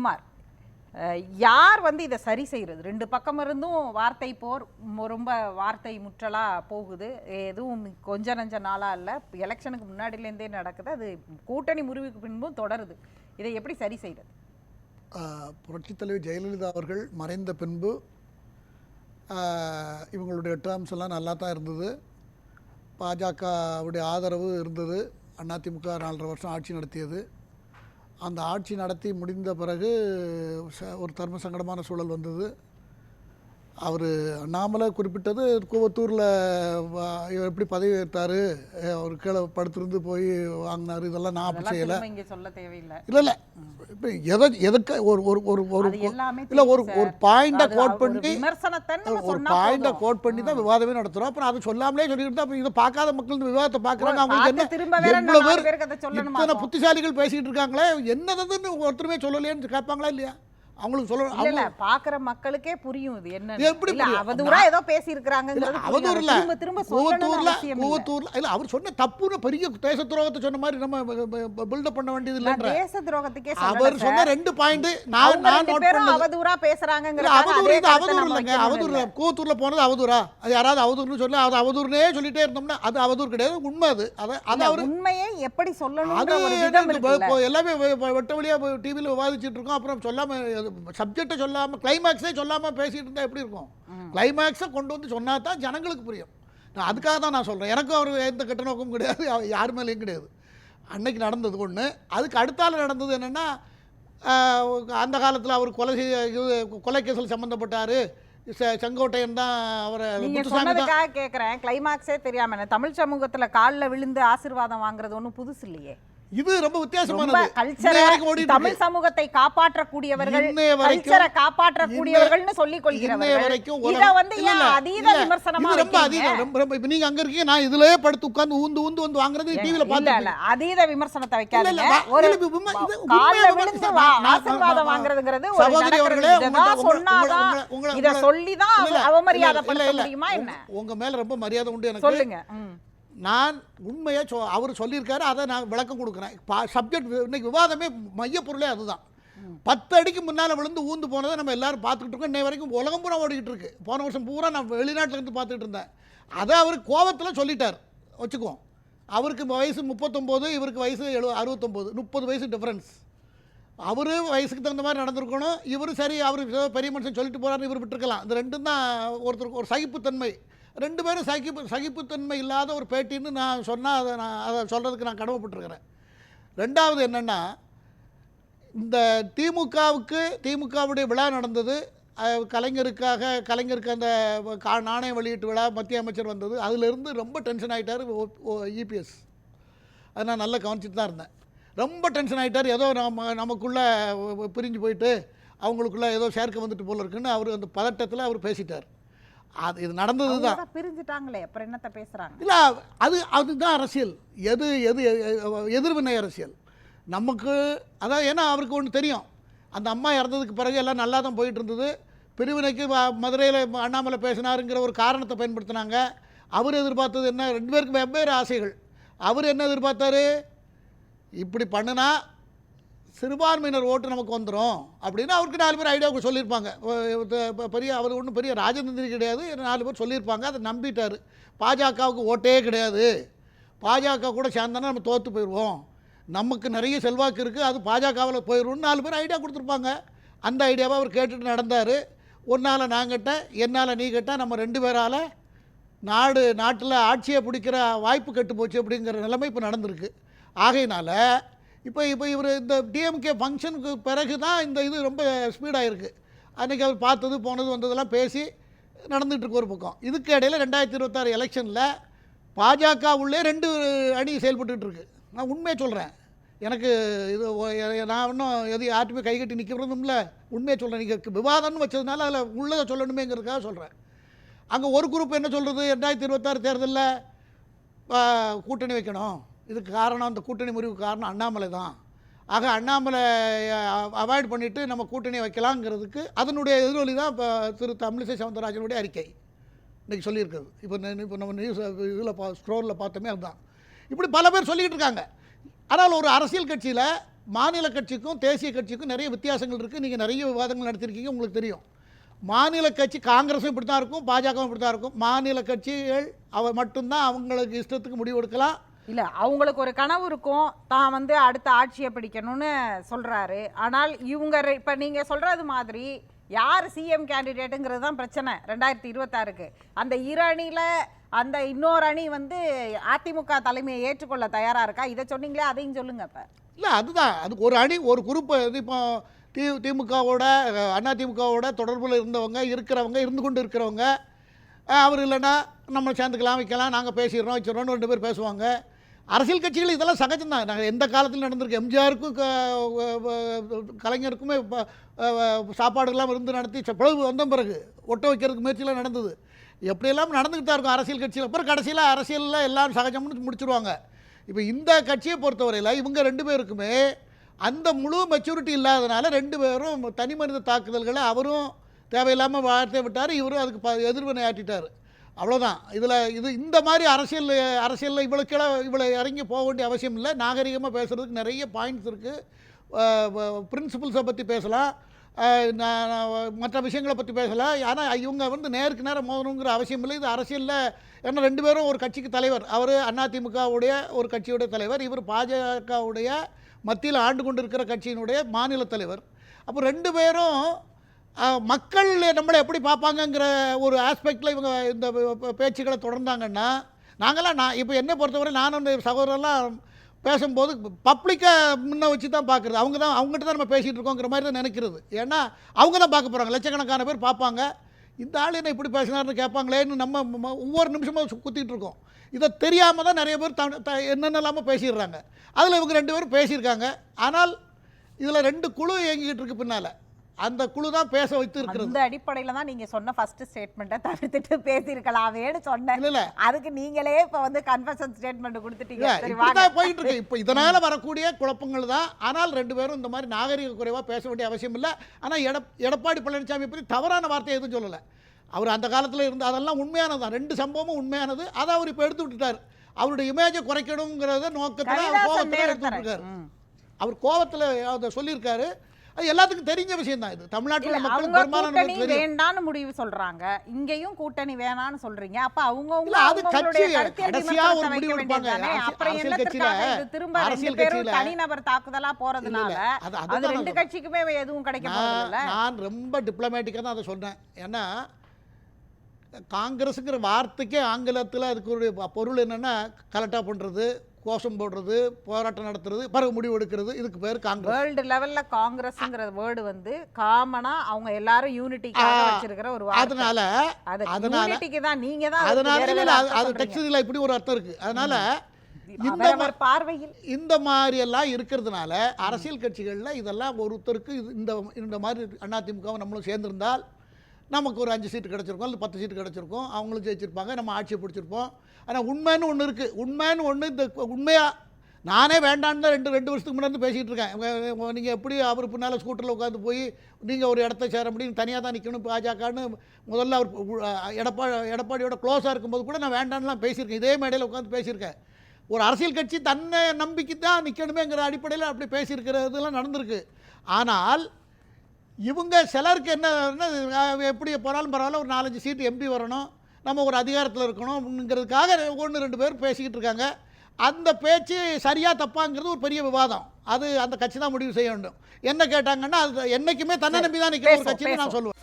குமார். யார் வந்து இதை சரி செய்கிறது ரெண்டு பக்கம் இருந்தும் வார்த்தை போர் ரொம்ப வார்த்தை முற்றலாக போகுது. எதுவும் கொஞ்ச நஞ்ச நாளாக இல்லை. எலெக்ஷனுக்கு முன்னாடிலேருந்தே நடக்குது. அது கூட்டணி முறிவுக்கு பின்பும் தொடருது. இதை எப்படி சரி செய்கிறது ஆஹ், புரட்சித் ஜெயலலிதா அவர்கள் மறைந்த பின்பு இவங்களுடைய டேர்ம்ஸ் எல்லாம் நல்லா தான் இருந்தது. பாஜகவுடைய ஆதரவு இருந்தது. அதிமுக நாலரை வருஷம் ஆட்சி நடத்தியது. அந்த ஆட்சி நடத்தி முடிந்த பிறகு ச- ஒரு தர்ம சங்கடமான சூழல் வந்தது. அவர் அண்ணாமலை குறிப்பிட்டது கூவத்தூரில் எப்படி பதவி ஏற்றாரு அவர் கீழே படுத்திருந்து போய் வாங்கினாரு இதெல்லாம் நான் அப்படி செய்யலை. சொல்ல தேவையில்லை. இல்லை இல்லை. இப்போ எதை எதுக்கு ஒரு ஒரு ஒரு ஒரு இல்லை ஒரு ஒரு. பாயிண்டை கோட் பண்ணி ஒரு பாயிண்டை. கோட் பண்ணி தான் விவாதமே நடத்துகிறோம் அப்புறம் அதை சொல்லாமலே சொல்லிட்டு தான் இதை பார்க்காத மக்கள் இந்த விவாதத்தை பார்க்குறாங்க. அவங்களுக்கு என்ன? எவ்வளோ பேர் இத்தனை? புத்திசாலிகள் பேசிக்கிட்டு இருக்காங்களே? என்னதுன்னு ஒருத்தருமே சொல்லலையேன்னு கேட்பாங்களா இல்லையா? அவங்களுக்கு சொல்லணும் இல்ல இல்ல பாக்குற மக்களுக்கே புரியும் இது என்ன எப்படி இல்ல? அவதூறா ஏதோ பேசி இல்ல, இருக்காங்கிறது அவதூறு இல்ல திரும்ப திரும்ப கூவத்தூர்ல இல்ல. கூவத்தூர்ல இல்ல அவர் சொன்ன தப்புன்னு பெரிய தேச துரோகத்தை சொன்ன மாதிரி நம்ம பில்டப் பண்ண வேண்டியது இல்லைன்ற. தேச துரோகத்துக்கே அவர் சொன்ன. ரெண்டு பாயிண்ட் நான் நான் நோட் பண்ணது அவதூறா இல்ல, பேசுறாங்கங்கறதுக்காக அவதூறு அதே இது அவதூறு இல்லைங்க. அவதூறு இல்ல. இல்லை கூவத்தூர்ல போனது அவதூறா. அது யாராவது அவதூறுன்னு சொல்லி அது அவதூறுனே சொல்லிட்டே இருந்தோம்னா அது அவதூறு கிடையாது. உண்மை அது. அதை அதை இல்ல, அவர் உண்மையை எப்படி அது இருக்குல்ல இப்போ எல்லாமே வெட்ட வழியா டிவியில் விவாதிச்சுட்டு இருக்கோம். அப்புறம் சொல்லாம சப்ஜெக்டை சொல்லாம கிளைமேக்ஸே சொல்லாம பேசிட்டு இருந்தா எப்படி இருக்கும்? கிளைமேக்ஸை கொண்டு வந்து சொன்னா தான் ஜனங்களுக்கு புரியும். நான் அதுக்காக தான் நான் சொல்றேன். எனக்கும் அவர் எந்த கெட்ட நோக்கமும் கிடையாது. யார் மேலேயும் கிடையாது. அன்னைக்கு நடந்தது ஒன்று அதுக்கு அடுத்தால நடந்தது என்னன்னா அந்த காலத்தில் அவர் கொலை செய்ய இது கொலை கேஸில் சம்மந்தப்பட்டார் செங்கோட்டையன் தான் அவரை சொன்னதுக்காக கேக்குறேன். கிளைமாக்ஸே தெரியாம என்ன தமிழ் சமூகத்துல கால்ல விழுந்து ஆசீர்வாதம் வாங்குறது ஒண்ணும் புதுசு இல்லையே. இது ரொம்ப வித்தியாசமானது தமிழ். சமூகத்தை காப்பாற்றக்கூடியவர்கள் கல்ச்சரை காப்பாற்றக்கூடியவர்கள்னு சொல்லிக் கொள்கிறவர்கள் இத வந்து அதீத. விமர்சனமா ரொம்ப? அதீதம் ரொம்ப ரொம்ப இப்போ நீங்க அங்க இருக்கீங்க நான் இதுலயே படுத்து உட்கார்ந்து ஊந்து ஊந்து வந்து வாங்குறது டிவில இல்ல அதீத விமர்சனத்தை வைக்காதீங்க ஒரு கால்ல விழுந்து ஆசீர்வாதம் வாங்குறதுங்கிறது ஒரு சகோதரி சொன்னாதான் இத சொல்லிதான் அவமரியாதை இல்ல. முடியுமா என்ன உங்க- மேல ரொம்ப மரியாதை உண்டு எனக்கு சொல்லுங்க. நான் உண்மையை சொ அவர் சொல்லியிருக்காரு அதை நான் விளக்கம் கொடுக்குறேன். சப்ஜெக்ட் இன்னைக்கு விவாதமே மையப்பொருளே அதுதான். பத்து அடிக்கு முன்னால் விழுந்து ஊந்து போனதை நம்ம எல்லாரும் பார்த்துக்கிட்டு இருக்கோம். இன்னை வரைக்கும் உலகம் பூரா ஓடிக்கிட்டு இருக்கு. போன வருஷம் பூரா நான் வெளிநாட்டில் இருந்து பார்த்துட்டு இருந்தேன். அதை அவர் கோவத்தில் சொல்லிட்டார். வச்சுக்குவோம் அவருக்கு வயசு முப்பத்தொம்போது இவருக்கு வயசு எழு அறுபத்தொம்போது. முப்பது வயசு டிஃப்ரென்ஸ் அவர் வயசுக்கு தகுந்த மாதிரி நடந்திருக்கணும். இவர் சரி அவர் பெரிய மனுஷன் சொல்லிட்டு போகிறாரு இவர் விட்டுருக்கலாம். இந்த ரெண்டும் தான் ஒருத்தருக்கு ஒரு சகிப்புத்தன்மை. ரெண்டு பேரும் சகிப்பு சகிப்புத்தன்மை இல்லாத ஒரு பேட்டின்னு நான் சொன்னால் அதை நான் அதை சொல்கிறதுக்கு நான் கடமைப்பட்டிருக்கிறேன். ரெண்டாவது என்னென்னா இந்த திமுகவுக்கு திமுகவுடைய விழா நடந்தது. கலைஞருக்காக கலைஞருக்கு அந்த கா நாணய வெளியீட்டு விழா மத்திய அமைச்சர் வந்தது. அதிலிருந்து ரொம்ப டென்ஷன் ஆகிட்டார் இபிஎஸ் அதை நான் நல்லா கவனிச்சுட்டு தான் இருந்தேன். ரொம்ப டென்ஷன் ஆகிட்டார் ஏதோ நம்ம நமக்குள்ளே பிரிஞ்சு போயிட்டு அவங்களுக்குள்ளே ஏதோ சேர்க்க வந்துட்டு போல இருக்குன்னு அவர் அந்த பதட்டத்தில் அவர் பேசிட்டார். அது இது நடந்தது தான் பிரிஞ்சுட்டாங்களே அப்புறம் என்னத்த பேசுறாங்க? இல்லை அது அதுதான் அரசியல். எது எது எதிர்வினை அரசியல். நமக்கு அதான் ஏன்னா அவருக்கு ஒன்று தெரியும். அந்த அம்மா இறந்ததுக்கு பிறகு எல்லாம் நல்லா தான் போயிட்டு இருந்தது பிரிவினைக்கு மதுரையில் அண்ணாமலை பேசினாருங்கிற ஒரு காரணத்தை பயன்படுத்தினாங்க. அவர் எதிர்பார்த்தது என்ன? ரெண்டு பேருக்கு வெவ்வேறு ஆசைகள். அவர் என்ன எதிர்பார்த்தாரு? இப்படி பண்ணுனா சிறுபான்மையினர் ஓட்டு நமக்கு வந்துடும் அப்படின்னு அவருக்கு நாலு பேர் ஐடியாவுக்கு சொல்லியிருப்பாங்க. பெரிய அவர் ஒன்றும் பெரிய ராஜதந்திரி கிடையாது. நாலு பேர் சொல்லியிருப்பாங்க. அதை நம்பிட்டார். பாஜகவுக்கு ஓட்டே கிடையாது. பாஜக கூட சேர்ந்தோன்னா நம்ம தோற்று போயிடுவோம் நமக்கு நிறைய செல்வாக்கு இருக்குது அது பாஜகவில் போயிடும் நாலு பேர் ஐடியா கொடுத்துருப்பாங்க. அந்த ஐடியாவை அவர் கேட்டுட்டு நடந்தார். உன்னால் நான் கேட்டேன் என்னால் நீ கேட்டால் நம்ம ரெண்டு பேரால் நாடு நாட்டில் ஆட்சியை பிடிக்கிற வாய்ப்பு கெட்டு போச்சு அப்படிங்கிற நிலைமை இப்போ நடந்திருக்கு. ஆகையினால் இப்போ இப்போ இவர் இந்த டிஎம்கே ஃபங்க்ஷனுக்கு பிறகு தான் இந்த இது ரொம்ப ஸ்பீடாக இருக்குது அன்றைக்கி அவர் பார்த்தது போனது வந்ததெல்லாம் பேசி நடந்துகிட்ருக்கு ஒரு பக்கம். இதுக்கு இடையில் ரெண்டாயிரத்தி இருபத்தாறு எலெக்ஷனில் பாஜக உள்ளே ரெண்டு அணி செயல்பட்டுருக்கு நான் உண்மையை சொல்கிறேன் எனக்கு இது நான் இன்னும் எது யார்ட்டுமே கை கட்டி நிற்கிறதும் இல்லை உண்மையை சொல்கிறேன் நீங்கள் விவாதம்னு வச்சதுனால அதில் உள்ளதை சொல்லணுமேங்கிறதுக்காக சொல்கிறேன் அங்கே ஒரு குரூப் என்ன சொல்கிறது ரெண்டாயிரத்தி இருபத்தாறு தேர்தலில் கூட்டணி வைக்கணும். இதுக்கு காரணம் அந்த கூட்டணி முறிவுக்கு காரணம் அண்ணாமலை தான். ஆக அண்ணாமலை அவாய்ட் பண்ணிவிட்டு நம்ம கூட்டணியை வைக்கலாங்கிறதுக்கு அதனுடைய எதிரொலி தான் இப்போ திரு தமிழிசை சவுந்தரராஜனுடைய அறிக்கை. இன்றைக்கி சொல்லியிருக்குது இப்போ இப்போ நம்ம நியூஸ் இதில் பா ஸ்டோரில் பார்த்தோமே அதுதான். இப்படி பல பேர் சொல்லிக்கிட்டு இருக்காங்க. ஆனால் ஒரு அரசியல் கட்சியில் மாநில கட்சிக்கும் தேசிய கட்சிக்கும் நிறைய வித்தியாசங்கள் இருக்குது நீங்கள் நிறைய விவாதங்கள் நடத்திருக்கீங்க உங்களுக்கு தெரியும். மாநில கட்சி காங்கிரஸும் இப்படி தான் இருக்கும் பாஜகவும் இப்படி தான் இருக்கும். மாநில கட்சிகள் அவ மட்டும்தான் அவங்களுக்கு இஷ்டத்துக்கு முடிவு எடுக்கலாம். இல்ல அவங்களுக்கு ஒரு கனவு இருக்கும். தான் வந்து அடுத்த ஆட்சியை பிடிக்கணும்னு சொல்றாரு. ஆனால் இவங்க இப்போ இப்ப நீங்க சொல்றது மாதிரி யார் சிஎம் கேண்டிடேட்டுங்கிறது தான் பிரச்சனை ரெண்டாயிரத்தி இருபத்தாறுக்கு. அந்த இரு அணியில் அந்த இன்னொரு அணி வந்து அதிமுக தலைமையை ஏற்றுக்கொள்ள தயாராக இருக்கா? இதை சொன்னீங்களே அதையும் சொல்லுங்க இப்போ. இல்லை அதுதான். அதுக்கு ஒரு அணி ஒரு குரூப் இது இப்போ தி திமுகவோட அண்ணா திமுகவோட தொடர்பில் இருந்தவங்க இருக்கிறவங்க இருந்து கொண்டு இருக்கிறவங்க அவர் இல்லைன்னா நம்ம சேர்ந்துக்கலாம் வைக்கலாம் நாங்கள் பேசிடுறோம் வச்சுருவோம்னு ரெண்டு பேர் பேசுவாங்க. அரசியல் கட்சிகள் இதெல்லாம் சகஜம்தான். நாங்கள் எந்த காலத்தில் நடந்திருக்கு. எம்ஜிஆருக்கும் கலைஞருக்குமே சாப்பாடுகள்லாம் இருந்து நடத்தி பிளவு வந்த பிறகு ஒட்ட வைக்கிறதுக்கு முயற்சியெலாம் நடந்தது. எப்படியெல்லாம் நடந்துக்கிட்டு தான் இருக்கும் அரசியல் கட்சியில்? அப்புறம் கடைசியில் அரசியலில் எல்லாம் சகஜம்னு முடிச்சிருவாங்க. இப்போ இந்த கட்சியை பொறுத்தவரையில் இவங்க ரெண்டு பேருக்குமே அந்த முழு மெச்சூரிட்டி இல்லாதனால ரெண்டு பேரும் தனி மனித தாக்குதல்களை அவரும் தேவையில்லாமல் வார்த்தை விட்டார். இவரும் அதுக்கு ப எதிர்வினை ஆட்டிட்டார் அவ்வளோதான் இதில் இது இந்த மாதிரி அரசியல் அரசியலில் இவ்வளோ இவ்வளோ இறங்கி போக வேண்டிய அவசியம் இல்லை. நாகரிகமாக பேசுகிறதுக்கு நிறைய பாயிண்ட்ஸ் இருக்குது பிரின்சிபல்ஸை பற்றி பேசலாம். நான் மற்ற விஷயங்களை பற்றி பேசலாம். ஆனால் இவங்க வந்து நேருக்கு நேரம் மோதணுங்கிற அவசியம் இல்லை. இது அரசியலில் ஏன்னா ரெண்டு பேரும் ஒரு கட்சிக்கு தலைவர். அவர் அதிமுகவுடைய ஒரு கட்சியுடைய தலைவர். இவர் பாஜகவுடைய மத்தியில் ஆண்டு கொண்டு இருக்கிற கட்சியினுடைய மாநில தலைவர். அப்போ ரெண்டு பேரும் மக்கள் நம்மளை எப்படி பார்ப்பாங்கங்கிற ஒரு ஆஸ்பெக்டில் இவங்க இந்த பேச்சுக்களை தொடர்ந்தாங்கன்னா நாங்களாம் நான் இப்போ என்னை பொறுத்தவரை நானும் இந்த சகோதரெல்லாம் பேசும்போது பப்ளிக்காக முன்ன வச்சு தான் பார்க்குறது. அவங்க தான் அவங்ககிட்ட தான் நம்ம பேசிகிட்டு இருக்கோங்கிற மாதிரி தான் நினைக்கிறது. ஏன்னா அவங்க தான் பார்க்க போகிறாங்க லட்சக்கணக்கான பேர் பார்ப்பாங்க. இந்த ஆள் என்ன இப்படி பேசினார்னு கேட்பாங்களேன்னு நம்ம ம- ஒவ்வொரு நிமிஷமும் குத்திகிட்டு குத்திட்டு இருக்கோம். இதை தெரியாமல் தான் நிறைய பேர் த என்னென்ன இல்லாமல் பேசிடுறாங்க. அதில் இவங்க ரெண்டு பேரும் பேசியிருக்காங்க. ஆனால் இதில் ரெண்டு குழு இயங்கிக்கிட்டு இருக்கு பின்னால். அந்த குழு தான் பேச வைத்து இருக்கிறது அந்த அடிப்படையில தான் நீங்க சொன்ன ஃபர்ஸ்ட் ஸ்டேட்மெண்ட்டை தவிர்த்துட்டு பேசியிருக்கலாமேன்னு சொன்னேன். இல்லை இல்லை. அதுக்கு நீங்களே இப்ப வந்து கன்ஃபஷன் ஸ்டேட்மெண்ட் கொடுத்துட்டீங்க. இல்ல சரி இப்படி வாங்க. தான் போயிட்டு இருக்கு. இப்போ இதனால வரக்கூடிய குழப்பங்கள் தான். ஆனால் ரெண்டு பேரும் இந்த மாதிரி நாகரிக குறைவாக பேச வேண்டிய அவசியம் இல்லை. ஆனால் எட எடப்பாடி பழனிசாமி பற்றி தவறான வார்த்தை எதுவும் சொல்லலை. அவர் அந்த காலத்தில் இருந்து அதெல்லாம் உண்மையானது தான் ரெண்டு சம்பவமும் உண்மையானது. அதை அவர் இப்போ எடுத்து விட்டுட்டார். அவருடைய இமேஜை குறைக்கணுங்கிறத நோக்கத்தில் கோபத்தில் நேரம் எடுத்து தரேன். விட்டுருக்காரு ம். அவர் கோபத்தில் அதை சொல்லியிருக்காரு. அது எல்லாத்துக்கும் தெரிஞ்ச விஷயம் தான் இது. தமிழ்நாட்டில் மக்கள் பெரும்பாலான வேண்டான்னு முடிவு சொல்றாங்க. இங்கேயும் கூட்டணி வேணாம்னு சொல்றீங்க. அப்ப அவங்க அது கட்சி கடைசியா ஒரு முடிவு எடுப்பாங்க. அப்புறம் இது திரும்ப அரசியல் கட்சியில- தனிநபர் தாக்குதலா போறதுனால அது- அது ரெண்டு. கட்சிக்குமே எதுவும் கிடைக்க போறதில்ல நான் ரொம்ப டிப்ளமேட்டிக்காக தான் அதை சொன்னேன் ஏன்னா காங்கிரஸுங்கிற வார்த்தைக்கே ஆங்கிலத்தில் அதுக்கு பொருள் என்னென்னா கலெக்டாக பண்ணுறது கோஷம் போடுறது போராட்டம் நடத்துறது பிறகு முடிவு எடுக்கிறது இதுக்கு பேர் காங்கிரஸ். வேர்ல்டு லெவல்ல காங்கிரஸ்ங்கிற வேர்டு வந்து காமனா அவங்க எல்லாரும் யூனிட்டிக்காக ஆ, வச்சிருக்கிற ஒரு அதனால அது அதனால தான் நீங்க தான் அதனால அது. டெக்ஸ்டில் இப்படி ஒரு அர்த்தம் இருக்குது அதனால இந்த பார்வையில். இந்த மாதிரி எல்லாம் இருக்கிறதுனால அரசியல் கட்சிகளில் இதெல்லாம் ஒருத்தருக்கு இந்த இந்த மாதிரி அதிமுகவும் நம்மளும் சேர்ந்திருந்தால் நமக்கு ஒரு அஞ்சு சீட்டு கிடச்சிருக்கும் அல்லது பத்து சீட்டு கிடச்சிருக்கும். அவங்களும் ஜெயிச்சிருப்பாங்க நம்ம ஆட்சியை பிடிச்சிருப்போம். ஆனால் உண்மைன்னு ஒன்று இருக்குது உண்மைன்னு ஒன்று இந்த உண்மையாக நானே வேண்டான்னு தான் ரெண்டு ரெண்டு வருஷத்துக்கு முன்னாடி பேசிகிட்டு இருக்கேன். நீங்கள் எப்படி அவர் பின்னால் ஸ்கூட்டரில் உட்காந்து போய் நீங்கள் ஒரு இடத்த சேர முடியும் தனியாக தான் நிற்கணும் பாஜகன்னு முதல்ல அவர் எடப்பா எடப்பாடியோட க்ளோஸாக இருக்கும்போது கூட நான் வேண்டான்லாம் பேசியிருக்கேன். இதே மேடையில் உட்காந்து பேசியிருக்கேன். ஒரு அரசியல் கட்சி தன்னை நம்பிக்கை தான் நிற்கணுமேங்கிற அடிப்படையில் அப்படி பேசியிருக்கிறதுலாம் நடந்திருக்கு. ஆனால் இவங்க சிலருக்கு என்ன எப்படி போனாலும் பரவாயில்ல ஒரு நாலஞ்சு சீட்டு எம்பி வரணும் நம்ம ஒரு அதிகாரத்தில் இருக்கணும்ங்கிறதுக்காக ஒன்று ரெண்டு பேர் பேசிக்கிட்டு இருக்காங்க. அந்த பேச்சு சரியா தப்பாங்கிறது ஒரு பெரிய விவாதம். அது அந்த கட்சி தான் முடிவு செய்ய வேண்டும். என்ன கேட்டாங்கன்னா அது என்றைக்குமே தன்னை நம்பி தான் நிற்கிற ஒரு கட்சின்னு நான். சொல்லுவேன்.